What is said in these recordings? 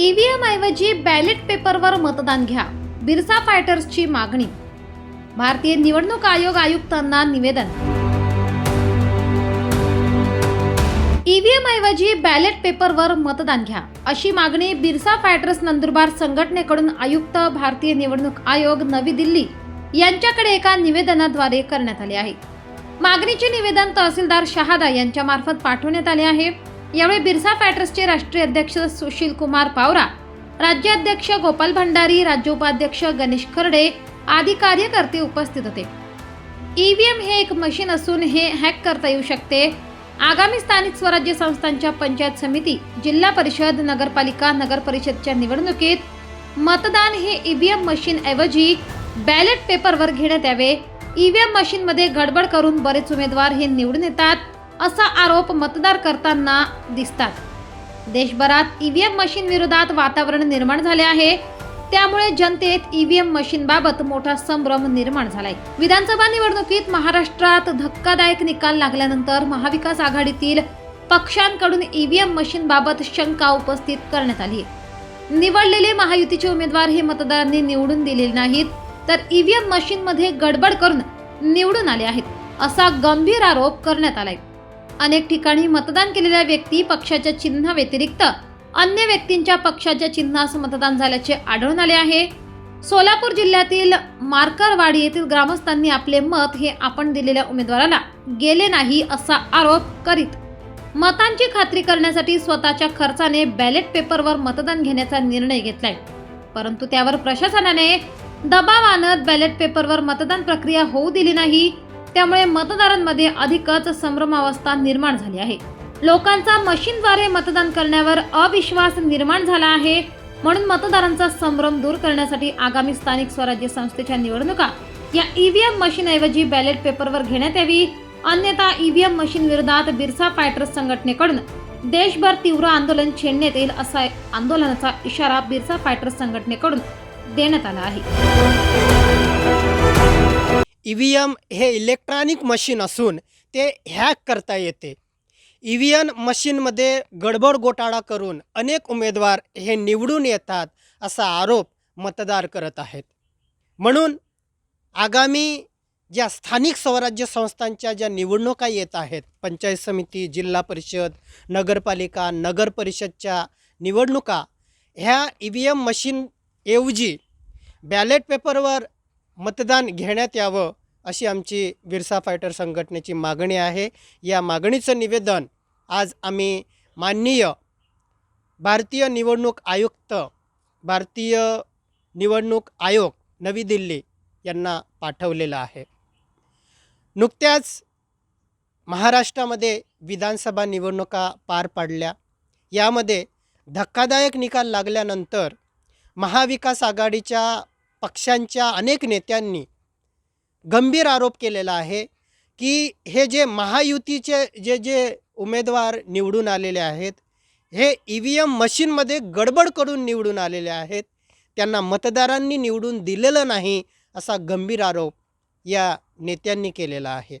EVM ऐवजी ballot पेपरवर मतदान घ्या. बिरसा फायटर्सची मागणी. भारतीय निवडणूक आयोग आयुक्तांना निवेदन. ईव्हीएम ऐवजी बॅलेट पेपरवर मतदान घ्या अशी मागणी बिरसा फायटर्स नंदुरबार संघटनेकडून आयुक्त भारतीय निवडणूक आयोग नवी दिल्ली यांच्याकडे एका निवेदनाद्वारे करण्यात आले आहे. मागणीचे निवेदन तहसीलदार शहादा यांच्यामार्फत पाठवण्यात आले आहे. यावेळी बिरसा फॅटर्सचे राष्ट्रीय अध्यक्ष सुशील कुमार पावरा राज्याध्यक्ष गोपाल भंडारी राज्य उपाध्यक्ष गणेश खर्डे आदी कार्यकर्ते उपस्थित होते. ईव्हीएम हे एक मशीन असून हे हॅक करता येऊ शकते. आगामी स्थानिक स्वराज्य संस्थांच्या पंचायत समिती जिल्हा परिषद नगरपालिका नगर परिषदच्या निवडणुकीत मतदान हे ईव्हीएम मशीन ऐवजी बॅलेट पेपरवर घेण्यात यावे. ईव्हीएम मशीनमध्ये गडबड करून बरेच उमेदवार हे निवडून येतात. असा आरोप मतदार करताना दिसतात. देशभरात ईव्हीएम मशीन विरोधात वातावरण निर्माण झाले आहे. त्यामुळे जनतेत ईव्हीएम मशीन बाबत मोठा संभ्रम निर्माण झालाय. विधानसभा निवडणुकीत महाराष्ट्रात धक्कादायक निकाल लागल्यानंतर महाविकास आघाडीतील पक्षांकडून ईव्हीएम मशीन बाबत शंका उपस्थित करण्यात आली निवडलेले महायुतीचे उमेदवार हे मतदारांनी निवडून दिलेले नाहीत तर ईव्हीएम मशीनमध्ये गडबड करून निवडून आले आहेत असा गंभीर आरोप करण्यात आलाय. अनेक ठिकाणी मतदान केलेल्या व्यक्ती पक्षाच्या चिन्हा व्यतिरिक्त अन्य व्यक्तींच्या पक्षाच्या चिन्हास मतदान झाल्याचे आढळून आले आहे. सोलापूर जिल्ह्यातील मार्करवाडी येथील ग्रामस्थांनी आपले मत हे आपण दिलेल्या उमेदवाराला गेले नाही असा आरोप करीत मतांची खात्री करण्यासाठी स्वतःच्या खर्चाने बॅलेट पेपरवर मतदान घेण्याचा निर्णय घेतलाय. परंतु त्यावर प्रशासनाने दबाव आणत बॅलेट पेपरवर मतदान प्रक्रिया होऊ दिली नाही. त्यामुळे मतदारांमध्ये अधिकच संभ्रमावस्था निर्माण झाली आहे. लोकांचा मशीनद्वारे मतदान करण्यावर अविश्वास निर्माण झाला आहे. म्हणून मतदारांचा संभ्रम दूर करण्यासाठी आगामी स्थानिक स्वराज्य संस्थेच्या निवडणुका या ईव्हीएम मशीनऐवजी बॅलेट पेपरवर घेण्यात यावी. अन्यथा ईव्हीएम मशीन विरोधात बिरसा फायटर्स संघटनेकडून देशभर तीव्र आंदोलन छेडण्यात येईल असा आंदोलनाचा इशारा बिरसा फायटर्स संघटनेकडून देण्यात आला आहे. ई व्ही एम हे इलेक्ट्रॉनिक मशीन असून ते हॅक करता येते. ई व्ही एम मशीनमध्ये गडबड घोटाळा करून अनेक उमेदवार हे निवडून येतात असा आरोप मतदार करत आहेत. म्हणून आगामी ज्या स्थानिक स्वराज्य संस्थांच्या ज्या निवडणुका येत आहेत पंचायत समिती जिल्हा परिषद नगरपालिका नगर परिषदच्या निवडणुका ह्या ई व्ही एम मशीनऐवजी बॅलेट पेपरवर मतदान घेण्यात यावं अशी आमची बिरसा फायटर संघटनेची मागणी आहे. या मागणीचं निवेदन आज आम्ही माननीय भारतीय निवडणूक आयुक्त भारतीय निवडणूक आयोग नवी दिल्ली यांना पाठवलेलं आहे. नुकत्याच महाराष्ट्रामध्ये विधानसभा निवडणुका पार पाडल्या. यामध्ये धक्कादायक निकाल लागल्यानंतर महाविकास आघाडीच्या पक्षांच्या अनेक नेत्यांनी गंभीर आरोप केलेला आहे की हे जे महायुतीचे जे जे उमेदवार निवडून आलेले आहेत हे ई व्ही एम मशीनमध्ये गडबड करून निवडून आलेले आहेत त्यांना मतदारांनी निवडून दिलेलं नाही असा गंभीर आरोप या नेत्यांनी केलेला आहे.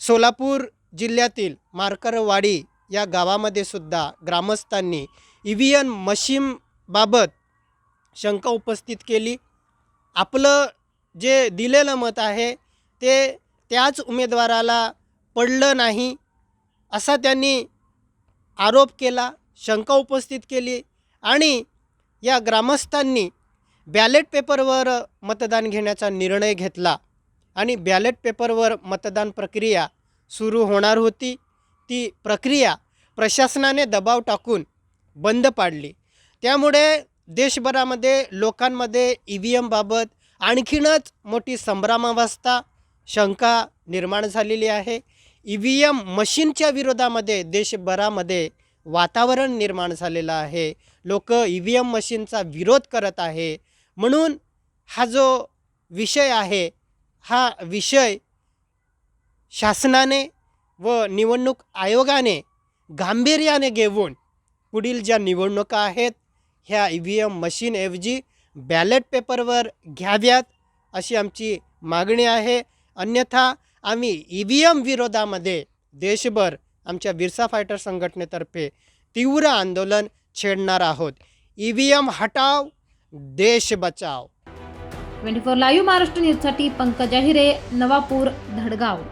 सोलापूर जिल्ह्यातील मारकरवाडी या गावामध्ये सुद्धा ग्रामस्थांनी ई व्ही एम मशीनबाबत शंका उपस्थित केली. आपलं जे दिलेलं मत आहे ते त्याच उमेदवाराला पडलं नाही असा त्यांनी आरोप केला शंका उपस्थित केली आणि या ग्रामस्थांनी बॅलेट पेपरवर मतदान घेण्याचा निर्णय घेतला आणि बॅलेट पेपरवर मतदान प्रक्रिया सुरू होणार होती. ती प्रक्रिया प्रशासनाने दबाव टाकून बंद पाडली. त्यामुळे देशभरामध्ये लोकांमध्ये ई व्ही एमबाबत आणखीनच मोठी संभ्रमावस्था शंका निर्माण झालेली आहे. ई व्ही एम मशीनच्या विरोधामध्ये देशभरामध्ये वातावरण निर्माण झालेलं आहे. लोक ई व्ही एम मशीनचा विरोध करत आहे. म्हणून हा जो विषय आहे हा विषय शासनाने व निवडणूक आयोगाने गांभीर्याने घेऊन पुढील ज्या निवडणुका आहेत ह्या ई व्ही एम मशीनऐवजी बॅलेट पेपरवर घ्याव्यात अशी आमची मागणी आहे. अन्यथा आम्ही ई व्ही एम विरोधामध्ये देशभर आमच्या बिरसा फायटर संघटनेतर्फे तीव्र आंदोलन छेडणार आहोत. ई व्ही एम हटाव देश बचाव. ट्वेंटी फोर लाईव्ह महाराष्ट्र न्यूजसाठी पंकज अहिरे नवापूर धडगाव.